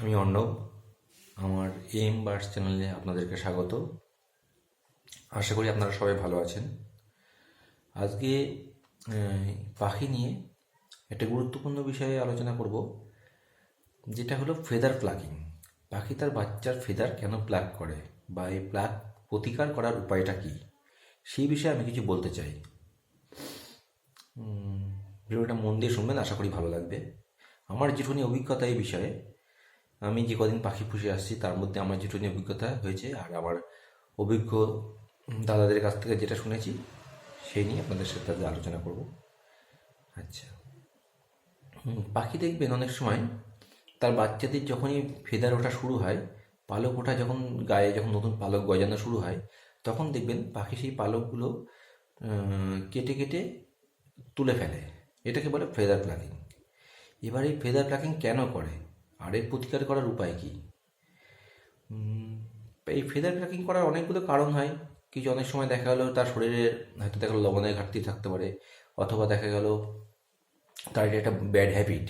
আমি অর্ণব, আমার M burst চ্যানেলে আপনাদেরকে স্বাগত। আশা করি আপনারা সবাই ভালো আছেন। আজকে পাখি নিয়ে একটা গুরুত্বপূর্ণ বিষয়ে আলোচনা করব, যেটা হলো ফেদার প্লাকিং পাখি তার বাচ্চার ফেদার কেন প্লাক করে বা এই প্লাক প্রতিকার করার উপায়টা কী সেই বিষয়ে আমি কিছু বলতে চাই। ভিডিওটা মন দিয়ে শুনবেন, আশা করি ভালো লাগবে। আমার যেটুকুনি অভিজ্ঞতা এই বিষয়ে। আমি যে কদিন পাখি পুষে আসছি, তার মধ্যে আমার যেটুকুনি অভিজ্ঞতা হয়েছে, আর আমার অভিজ্ঞ দাদাদের কাছ থেকে যেটা শুনেছি, সেই নিয়ে আপনাদের সাথে আলোচনা করব। আচ্ছা। পাখি দেখবেন অনেক সময় তার বাচ্চাদের যখনই ফেদার ওঠা শুরু হয়, পালক ওঠা যখন গায়ে যখন নতুন পালক গজানো শুরু হয়, তখন দেখবেন পাখি সেই পালকগুলো কেটে কেটে তুলে ফেলে। এটাকে বলে ফেদার প্লাকিং এবার এই ফেদার প্লাকিং কেন করে? আর এর প্রতিকার করার উপায় কি? এই ফেদার প্লাকিং করার অনেকগুলো কারণ হয়। কিছু অনেক সময় দেখা গেলো তার শরীরের হয়তো দেখা গেলো লবণের ঘাটতি থাকতে পারে, অথবা দেখা গেল তার এটা একটা ব্যাড হ্যাবিট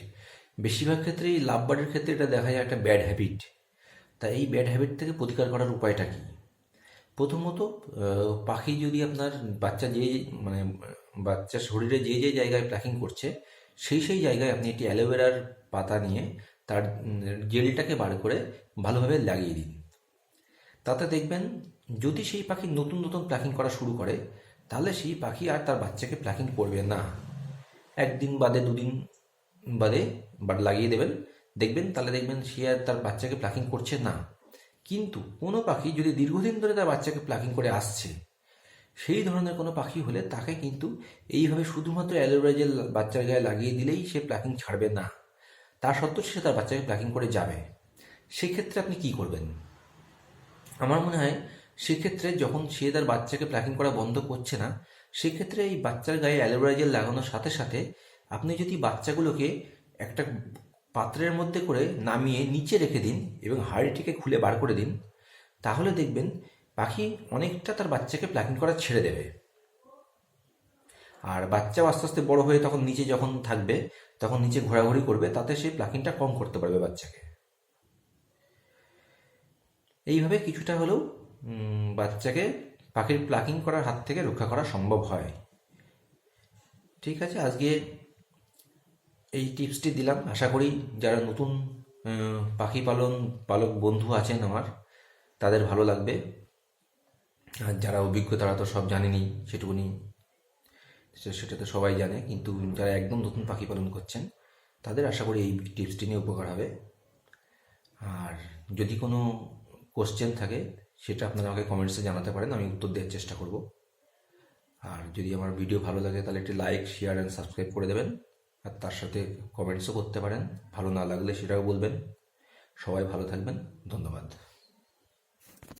বেশিরভাগ ক্ষেত্রেই লাভ বার্ডের ক্ষেত্রে এটা দেখা যায় একটা ব্যাড হ্যাবিট তা এই ব্যাড হ্যাবিট থেকে প্রতিকার করার উপায়টা কি? প্রথমত পাখি যদি আপনার বাচ্চা যে মানে বাচ্চার শরীরে যে যে জায়গায় প্যাকিং করছে, সেই সেই জায়গায় আপনি একটি অ্যালোভেরার পাতা নিয়ে তার জেলটাকে বার করে ভালোভাবে লাগিয়ে দিন। তাতে দেখবেন যদি সেই পাখি নতুন নতুন প্ল্যাকিং করা শুরু করে, তাহলে সেই পাখি আর তার বাচ্চাকে প্ল্যাকিং করবে না। একদিন বাদে দুদিন বাদে বাট লাগিয়ে দেবেন। দেখবেন, তাহলে দেখবেন সে আর তার বাচ্চাকে প্লাকিং করছে না। কিন্তু কোনো পাখি যদি দীর্ঘদিন ধরে তার বাচ্চাকে প্লাকিং করে আসছে, সেই ধরনের কোনো পাখি হলে তাকে কিন্তু এইভাবে শুধুমাত্র অ্যালোভেরা জেল বাচ্চার গায়ে লাগিয়ে দিলেই সে প্লাকিং ছাড়বে না। তা সত্ত্বেও সে তার বাচ্চাকে প্লাকিং করে যাবে। সেক্ষেত্রে আপনি কি করবেন? আমার মনে হয় সেক্ষেত্রে যখন সে তার বাচ্চাকে প্ল্যাকিং করা বন্ধ করছে না, সেক্ষেত্রে এই বাচ্চার গায়ে অ্যালোভেরা জেল লাগানোর সাথে সাথে আপনি যদি বাচ্চাগুলোকে একটা পাত্রের মধ্যে করে নামিয়ে নিচে রেখে দিন এবং হাঁড়িটিকে খুলে বার করে দিন, তাহলে দেখবেন পাখি অনেকটা তার বাচ্চাকে প্ল্যাকিং করা ছেড়ে দেবে। আর বাচ্চাও আস্তে আস্তে বড় হয়ে তখন নিচে যখন থাকবে, তখন নিচে ঘোরাঘুরি করবে, তাতে সেই প্লাকিংটা কম করতে পারবে বাচ্চাকে। এইভাবে কিছুটা হলেও বাচ্চাকে পাখির প্লাকিং করার হাত থেকে রক্ষা করা সম্ভব হয়। ঠিক আছে, আজকে এই টিপসটি দিলাম। আশা করি যারা নতুন পাখি পালন, পালক বন্ধু আছেন আমার, তাদের ভালো লাগবে। আর যারা অভিজ্ঞ তারা তো সব জানেনি সেটুকুনি সেটা তো সবাই জানে, কিন্তু যারা একদম নতুন পাখি পালন করছেন, তাদের আশা করি এই টিপসটি নিয়ে উপকার হবে। আর যদি কোনো কোশ্চেন থাকে, সেটা আপনারা আমাকে কমেন্টসে জানাতে পারেন, আমি উত্তর দেওয়ার চেষ্টা করব। আর যদি আমার ভিডিও ভালো লাগে, তাহলে একটি লাইক শেয়ার অ্যান্ড সাবস্ক্রাইব করে দেবেন। আর তার সাথে কমেন্টসও করতে পারেন। ভালো না লাগলে সেটাও বলবেন। সবাই ভালো থাকবেন। ধন্যবাদ।